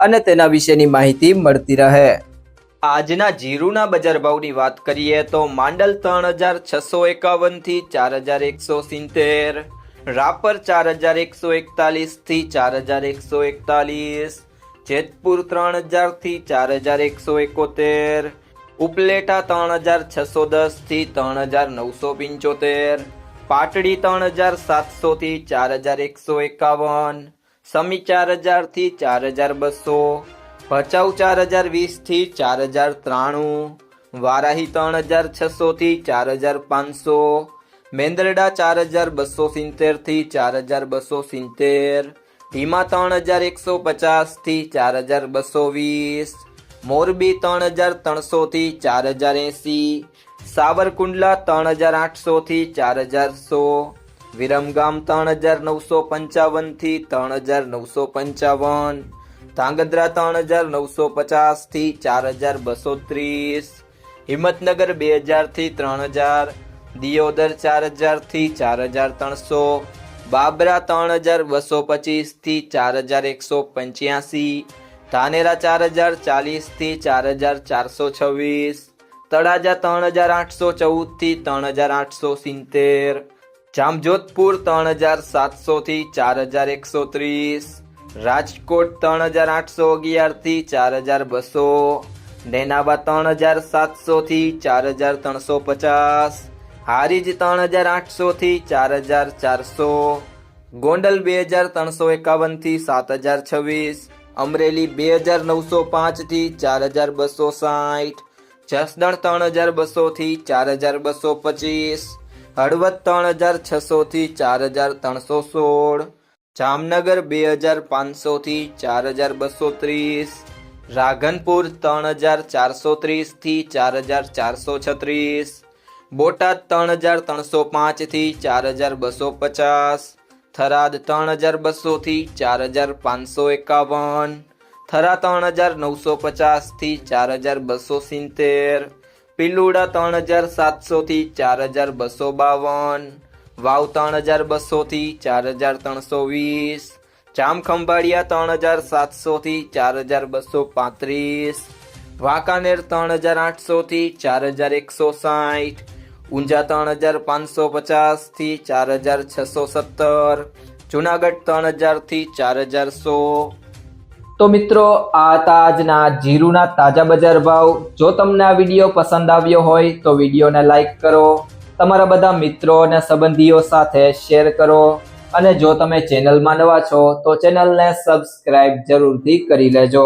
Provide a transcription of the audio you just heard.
અને તેના વિશેની માહિતી મળતી રહે. આજના જીરુના બજાર ભાવની વાત કરીએ તો માંડલ ત્રણ હજાર છસો એકાવનથી ચાર હજાર એકસો સિત્તેર, રાપર ચાર હજાર એકસો એકતાલીસથી ચાર હજાર એકસો એકતાલીસ, જેતપુર ત્રણ હજારથી ચાર હજાર એકસો એકોતેર, ઉપલેટા ત્રણ હજાર છસો દસથી ત્રણ હજાર નવસો પંચોતેર, પાટડી ત્રણ હજાર સાતસો થી ચાર હજાર એકસો એકાવન સમી ચાર હજારથી ચાર હજાર બસો ભચાઉ ચાર હજાર વીસથી ચાર હજાર ત્રાણું વારાહી ત્રણ હજાર છસો થી ચાર હજાર પાંચસો મેંદરડા ચાર હજાર બસો સિત્તેરથી ચાર હજાર બસો સિત્તેર ભીમા ત્રણ હજાર એકસો પચાસથી ચાર હજાર બસો વીસ મોરબી ત્રણ હજાર ત્રણસો થી ચાર હજાર એંસી સાવરકુંડલા ત્રણ હજાર આઠસો થી ચાર હજાર સો વિરમગામ ત્રણ હજાર નવસો પંચાવનથી ત્રણ હજાર નવસો પંચાવન. ધાંગધ્રા ત્રણ હજાર નવસો પચાસથી ચાર હજાર બસો ત્રીસ. હિંમતનગર બે હજારથી ત્રણ હજાર દિયોદર ચાર હજારથી ચાર હજાર ત્રણસો. બાબરા ત્રણ હજાર બસો પચીસથી ચાર હજાર એકસો પંચ્યાસી. ધાનેરા ચાર હજાર ચાલીસથી ચાર હજાર ચારસો છવ્વીસ. તળાજા ત્રણ હજાર આઠસો ચૌદથી ત્રણ હજાર આઠસો સિત્તેર. જામજોધપુર ત્રણ હજાર સાતસો થી ચાર હજાર એકસો ત્રીસ. રાજકોટ ત્રણ હજાર આઠસો અગિયારથી ચાર હજાર બસો. નેનાબા ત્રણ હજાર સાતસો થી ચાર હજાર ત્રણસો પચાસ. હારીજ ત્રણ હજાર આઠસો થી ચાર હજાર ચારસો. ગોંડલ બે હજાર ત્રણસો એકાવનથી સાત હજાર છવ્વીસ. અમરેલી બે હજાર નવસો પાંચથી ચાર હજાર બસો સાઠ. જસદણ ત્રણ હજાર બસો થી ચાર હજાર બસો પચીસ. હળવદ ત્રણ હજાર છસો થી ચાર હજાર ત્રણસો સોળ. જામનગર બે હજાર પાંચસો થી ચાર હજાર બસો ત્રીસ. રાધનપુર ત્રણ હજાર ચારસો ત્રીસથી ચાર હજાર ચારસો છત્રીસ. બોટાદ ત્રણ હજાર ત્રણસો પાંચથી ચાર હજાર બસો પચાસ. થરાદ ત્રણ હજાર બસો થી ચાર હજાર પાંચસો એકાવન. થરા ત્રણ હજાર નવસો પચાસથી ચાર હજાર બસો સિત્તેર. પિલુડા ત્રણ હજાર સાતસો થી ચાર હજાર બસો બાવન, વાવ ત્રણ હજાર બસો થી ચાર હજાર ત્રણસો વીસ, જામખંભાળિયા ત્રણ હજાર સાતસો થી ચાર હજાર બસો પાંત્રીસ, વાંકાનેર ત્રણ હજાર આઠસો થી ચાર હજાર એકસો સાઠ, ઊંઝા ત્રણ હજાર પાંચસો પચાસથી ચાર હજાર છસો સત્તર, જુનાગઢ ત્રણ હજારથી ચાર હજાર સો તો મિત્રો, આ હતા આજના જીરુના તાજા બજાર ભાવ. જો તમને આ વીડિયો પસંદ આવ્યો હોય, તો વિડીયોને લાઇક કરો. તમારા બધા મિત્રો અને સંબંધીઓ સાથે શેર કરો. અને જો તમે ચેનલમાં નવા છો, તો ચેનલને સબસ્ક્રાઇબ જરૂરથી કરી લેજો.